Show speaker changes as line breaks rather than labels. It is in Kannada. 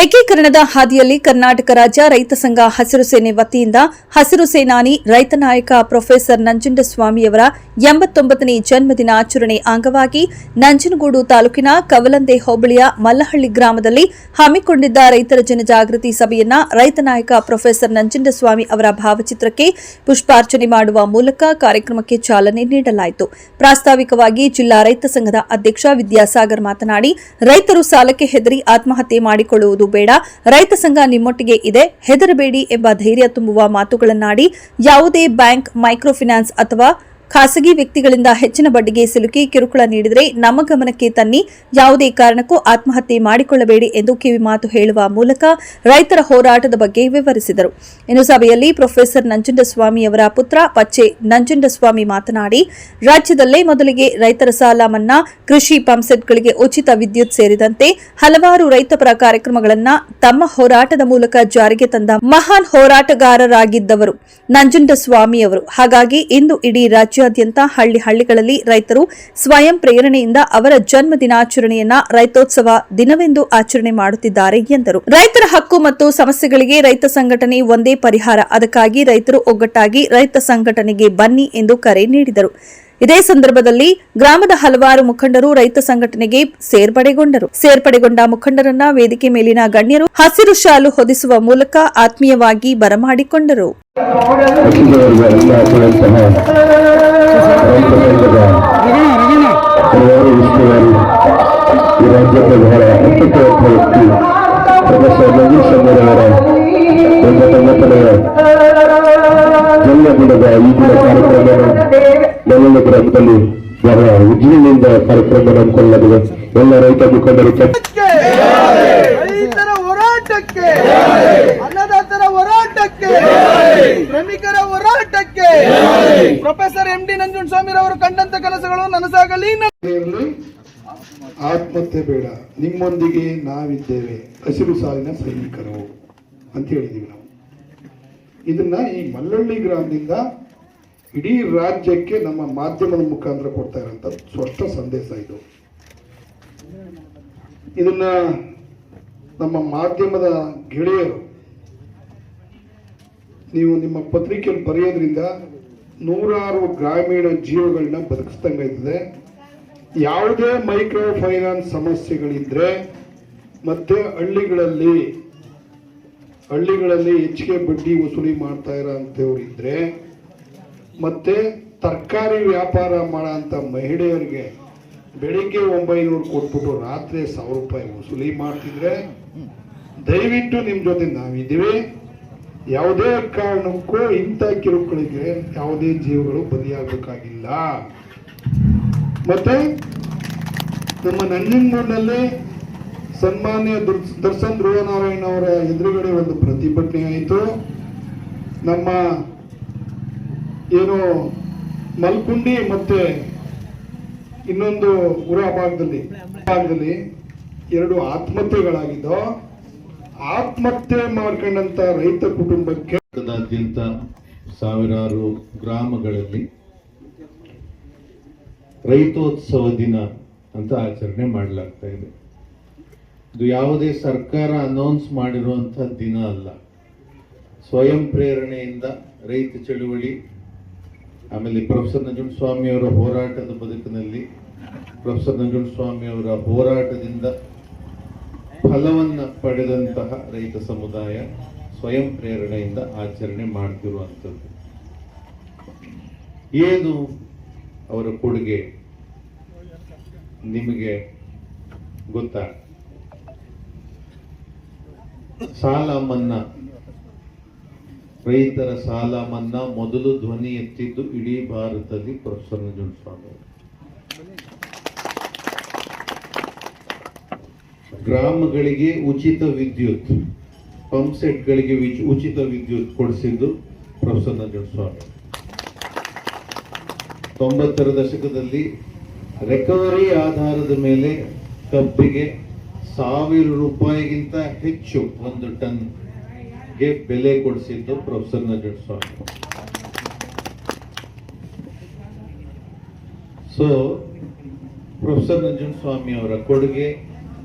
ಏಕೀಕರಣದ ಹಾದಿಯಲ್ಲಿ ಕರ್ನಾಟಕ ರಾಜ್ಯ ರೈತ ಸಂಘ ಹಸಿರು ಸೇನೆ ವತಿಯಿಂದ ಹಸಿರು ಸೇನಾನಿ ರೈತ ನಾಯಕ ಪ್ರೊಫೆಸರ್ ನಂಜುಂಡಸ್ವಾಮಿಯವರ ಎಂಬತ್ತೊಂಬತ್ತನೇ ಜನ್ಮದಿನಾಚರಣೆ ಅಂಗವಾಗಿ ನಂಜನಗೂಡು ತಾಲೂಕಿನ ಕವಲಂದೆ ಹೋಬಳಿಯ ಮಲ್ಲಹಳ್ಳಿ ಗ್ರಾಮದಲ್ಲಿ ಹಮ್ಮಿಕೊಂಡಿದ್ದ ರೈತರ ಜನಜಾಗೃತಿ ಸಭೆಯನ್ನ ರೈತ ನಾಯಕ ಪ್ರೊಫೆಸರ್ ನಂಜುಂಡಸ್ವಾಮಿ ಅವರ ಭಾವಚಿತ್ರಕ್ಕೆ ಪುಷ್ಪಾರ್ಚನೆ ಮಾಡುವ ಮೂಲಕ ಕಾರ್ಯಕ್ರಮಕ್ಕೆ ಚಾಲನೆ ನೀಡಲಾಯಿತು. ಪ್ರಾಸ್ತಾವಿಕವಾಗಿ ಜಿಲ್ಲಾ ರೈತ ಸಂಘದ ಅಧ್ಯಕ್ಷ ವಿದ್ಯಾಸಾಗರ್ ಮಾತನಾಡಿ, ರೈತರು ಸಾಲಕ್ಕೆ ಹೆದರಿ ಆತ್ಮಹತ್ಯೆ ಮಾಡಿಕೊಳ್ಳುವುದು ಬೇಡ. ರೈತ ಸಂಘ ನಿಮ್ಮೊಟ್ಟಿಗೆ ಇದೆ. ಹೆದರಬೇಡಿ ಎಂಬ ಧೈರ್ಯ ತುಂಬುವ ಮಾತುಗಳನ್ನಾಡಿ ಯಾವುದೇ ಬ್ಯಾಂಕ್ ಮೈಕ್ರೋ ಫಿನಾನ್ಸ್ ಅಥವಾ ಖಾಸಗಿ ವ್ಯಕ್ತಿಗಳಿಂದ ಹೆಚ್ಚಿನ ಬಡ್ಡಿಗೆ ಸಿಲುಕಿ ಕಿರುಕುಳ ನೀಡಿದರೆ ನಮ್ಮ ಗಮನಕ್ಕೆ ತನ್ನಿ. ಯಾವುದೇ ಕಾರಣಕ್ಕೂ ಆತ್ಮಹತ್ಯೆ ಮಾಡಿಕೊಳ್ಳಬೇಡಿ ಎಂದು ಕಿವಿಮಾತು ಹೇಳುವ ಮೂಲಕ ರೈತರ ಹೋರಾಟದ ಬಗ್ಗೆ ವಿವರಿಸಿದರು. ಇನ್ನು ಸಭೆಯಲ್ಲಿ ಪ್ರೊಫೆಸರ್ ನಂಜುಂಡಸ್ವಾಮಿಯವರ ಪುತ್ರ ಪಚ್ಚೆ ನಂಜುಂಡಸ್ವಾಮಿ ಮಾತನಾಡಿ, ರಾಜ್ಯದಲ್ಲೇ ಮೊದಲಿಗೆ ರೈತರ ಸಾಲ ಮನ್ನಾ, ಕೃಷಿ ಪಂಪ್ಸೆಟ್ಗಳಿಗೆ ಉಚಿತ ವಿದ್ಯುತ್ ಸೇರಿದಂತೆ ಹಲವಾರು ರೈತಪರ ಕಾರ್ಯಕ್ರಮಗಳನ್ನು ತಮ್ಮ ಹೋರಾಟದ ಮೂಲಕ ಜಾರಿಗೆ ತಂದ ಮಹಾನ್ ಹೋರಾಟಗಾರರಾಗಿದ್ದವರು ನಂಜುಂಡಸ್ವಾಮಿಯವರು ಹಾಗಾಗಿ ಇಂದು ಇಡೀ ರಾಜ್ಯಾದ್ಯಂತ ಹಳ್ಳಿ ಹಳ್ಳಿಗಳಲ್ಲಿ ರೈತರು ಸ್ವಯಂ ಪ್ರೇರಣೆಯಿಂದ ಅವರ ಜನ್ಮ ದಿನಾಚರಣೆಯನ್ನ ರೈತೋತ್ಸವ ದಿನವೆಂದು ಆಚರಣೆ ಮಾಡುತ್ತಿದ್ದಾರೆ ಎಂದರು. ರೈತರ ಹಕ್ಕು ಮತ್ತು ಸಮಸ್ಯೆಗಳಿಗೆ ರೈತ ಸಂಘಟನೆ ಒಂದೇ ಪರಿಹಾರ. ಅದಕ್ಕಾಗಿ ರೈತರು ಒಗ್ಗಟ್ಟಾಗಿ ರೈತ ಸಂಘಟನೆಗೆ ಬನ್ನಿ ಎಂದು ಕರೆ ನೀಡಿದರು. ಇದೇ ಸಂದರ್ಭದಲ್ಲಿ ಗ್ರಾಮದ ಹಲವಾರು ಮುಖಂಡರು ರೈತ ಸಂಘಟನೆಗೆ ಸೇರ್ಪಡೆಗೊಂಡರು. ಸೇರ್ಪಡೆಗೊಂಡ ಮುಖಂಡರನ್ನ ವೇದಿಕೆ ಮೇಲಿನ ಗಣ್ಯರು ಹಸಿರು ಶಾಲು ಹೊದಿಸುವ ಮೂಲಕ ಆತ್ಮೀಯವಾಗಿ ಬರಮಾಡಿಕೊಂಡರು.
ಹಲವಾರು ಉಸ್ತುವಾರಿ ಈ ದಿನ ಕಾರ್ಯಕ್ರಮ ನಲ್ಲೂರು ಗ್ರಾಮದಲ್ಲಿ ಬಹಳ ವಿಜೃಂಭಣೆಯಿಂದ ಕಾರ್ಯಕ್ರಮ ಹಮ್ಮಿಕೊಳ್ಳಲಾಗಿದೆ ಎಲ್ಲ ರೈತ ಮುಖಂಡರು
ರೈತರ ಹೋರಾಟಕ್ಕೆ. ಅನ್ನದಾತರ ಹೋರಾಟಕ್ಕೆ. ಶ್ರಮಿಕರ ಹೋರಾಟಕ್ಕೆ. ಪ್ರೊಫೆಸರ್ ಎಂ ಡಿ ನಂಜುಂಡಸ್ವಾಮಿರವರು ಕಂಡಂತ ಕೆಲಸಗಳು ನನಸಾಗಲಿ.
ಆತ್ಮಹತ್ಯೆ ಬೇಡ. ನಿಮ್ಮೊಂದಿಗೆ ನಾವಿದ್ದೇವೆ. ಹಸಿರು ಸಾಲಿನ ಸೈನಿಕರು ಅಂತ ಹೇಳಿದೀವಿ ನಾವು. ಇದನ್ನ ಈ ಮಲ್ಲಳ್ಳಿ ಗ್ರಾಮದಿಂದ ಇಡೀ ರಾಜ್ಯಕ್ಕೆ ನಮ್ಮ ಮಾಧ್ಯಮದ ಮುಖಾಂತರ ಕೊಡ್ತಾ ಇರೋಂಥ ಸ್ಪಷ್ಟ ಸಂದೇಶ ಇದು. ಇದನ್ನ ನಮ್ಮ ಮಾಧ್ಯಮದ ಗೆಳೆಯರು, ನೀವು ನಿಮ್ಮ ಪತ್ರಿಕೆಯಲ್ಲಿ ಬರೆಯೋದ್ರಿಂದ ನೂರಾರು ಗ್ರಾಮೀಣ ಜೀವಗಳನ್ನ ಬದುಕಿಸ್ದಂಗಾಯ್ತದೆ ಯಾವುದೇ ಮೈಕ್ರೋ ಫೈನಾನ್ಸ್ ಸಮಸ್ಯೆಗಳಿದ್ರೆ ಮತ್ತೆ ಹಳ್ಳಿಗಳಲ್ಲಿ ಹಳ್ಳಿಗಳಲ್ಲಿ ಹೆಚ್ಚಿಗೆ ಬಡ್ಡಿ ವಸೂಲಿ ಮಾಡ್ತಾ ಇರೋ ಇದ್ರೆ ಮತ್ತೆ ತರಕಾರಿ ವ್ಯಾಪಾರ ಮಾಡೋ ಅಂತ ಮಹಿಳೆಯರಿಗೆ ಬೆಳಿಗ್ಗೆ ಒಂಬೈನೂರು ಕೊಟ್ಬಿಟ್ಟು ರಾತ್ರಿ ಸಾವಿರ ರೂಪಾಯಿ ವಸೂಲಿ ಮಾಡ್ತಿದ್ರೆ, ದಯವಿಟ್ಟು ನಿಮ್ಮ ಜೊತೆ ನಾವಿದ್ದೀವಿ. ಯಾವುದೇ ಕಾರಣಕ್ಕೂ ಇಂಥ ಕಿರುಕುಳಿಗೆ ಯಾವುದೇ ಜೀವಗಳು ಬಲಿಯಾಗಬೇಕಾಗಿಲ್ಲ. ಮತ್ತೆ ನಮ್ಮ ನಂಜನಗೂಡಿನಲ್ಲಿ ಸನ್ಮಾನ್ಯ ದುರ್- ದರ್ಶನ್ ಧ್ರುವನಾರಾಯಣ ಅವರ ಎದುರುಗಡೆ ಒಂದು ಪ್ರತಿಭಟನೆ ಆಯಿತು. ನಮ್ಮ ಏನು ಮಲ್ಕುಂಡಿ ಮತ್ತೆ ಇನ್ನೊಂದು ಉರ ಭಾಗದಲ್ಲಿ ಭಾಗದಲ್ಲಿ ಎರಡು ಆತ್ಮಹತ್ಯೆಗಳಾಗಿದ್ದು, ಆತ್ಮಹತ್ಯೆ ಮಾಡ್ಕೊಂಡಂತ ರೈತ ಕುಟುಂಬಕ್ಕೆ
ಸಾವಿರಾರು ಗ್ರಾಮಗಳಲ್ಲಿ ರೈತೋತ್ಸವ ದಿನ ಅಂತ ಆಚರಣೆ ಮಾಡಲಾಗ್ತಾ ಇದೆ. ಇದು ಯಾವುದೇ ಸರ್ಕಾರ ಅನೌನ್ಸ್ ಮಾಡಿರುವಂಥ ದಿನ ಅಲ್ಲ. ಸ್ವಯಂ ಪ್ರೇರಣೆಯಿಂದ ರೈತ ಚಳುವಳಿ, ಆಮೇಲೆ ಪ್ರೊಫೆಸರ್ ನಂಜುಂಡಸ್ವಾಮಿ ಅವರ ಹೋರಾಟದ ಬದುಕಿನಲ್ಲಿ ಪ್ರೊಫೆಸರ್ ನಂಜುಂಡಸ್ವಾಮಿ ಅವರ ಹೋರಾಟದಿಂದ ಫಲವನ್ನ ಪಡೆದಂತಹ ರೈತ ಸಮುದಾಯ ಸ್ವಯಂ ಪ್ರೇರಣೆಯಿಂದ ಆಚರಣೆ ಮಾಡ್ತಿರುವಂಥದ್ದು. ಏನು ಅವರ ಕೊಡುಗೆ? ನಿಮಗೆ ಗೊತ್ತಾ? ಸಾಲ ಮನ್ನಾ ರೈತರ ಸಾಲ ಮನ್ನಾ ಮೊದಲು ಧ್ವನಿ ಎತ್ತಿದ್ದು ಇಡೀ ಭಾರತದಲ್ಲಿ ಪ್ರೊಫೆಸರ್ ನಂಜುಂಡಸ್ವಾಮಿ ಗ್ರಾಮಗಳಿಗೆ ಉಚಿತ ವಿದ್ಯುತ್, ಪಂಪ್ ಸೆಟ್ಗಳಿಗೆ ಗಳಿಗೆ ಉಚಿತ ವಿದ್ಯುತ್ ಕೊಡಿಸಿದ್ದು ಪ್ರೊಫೆಸರ್ ನಂಜುಂಡಸ್ವಾಮಿ ತೊಂಬತ್ತರ ದಶಕದಲ್ಲಿ ರೆಕವರಿ ಆಧಾರದ ಮೇಲೆ ಕಬ್ಬಿಗೆ ಸಾವಿರ ರೂಪಾಯಿಗಿಂತ ಹೆಚ್ಚು ಒಂದು ಟನ್ಗೆ ಬೆಲೆ ಕೊಡಿಸಿದ್ದು professor Nanjundaswamy so professor Nanjundaswamy ಅವರ ಕೊಡುಗೆ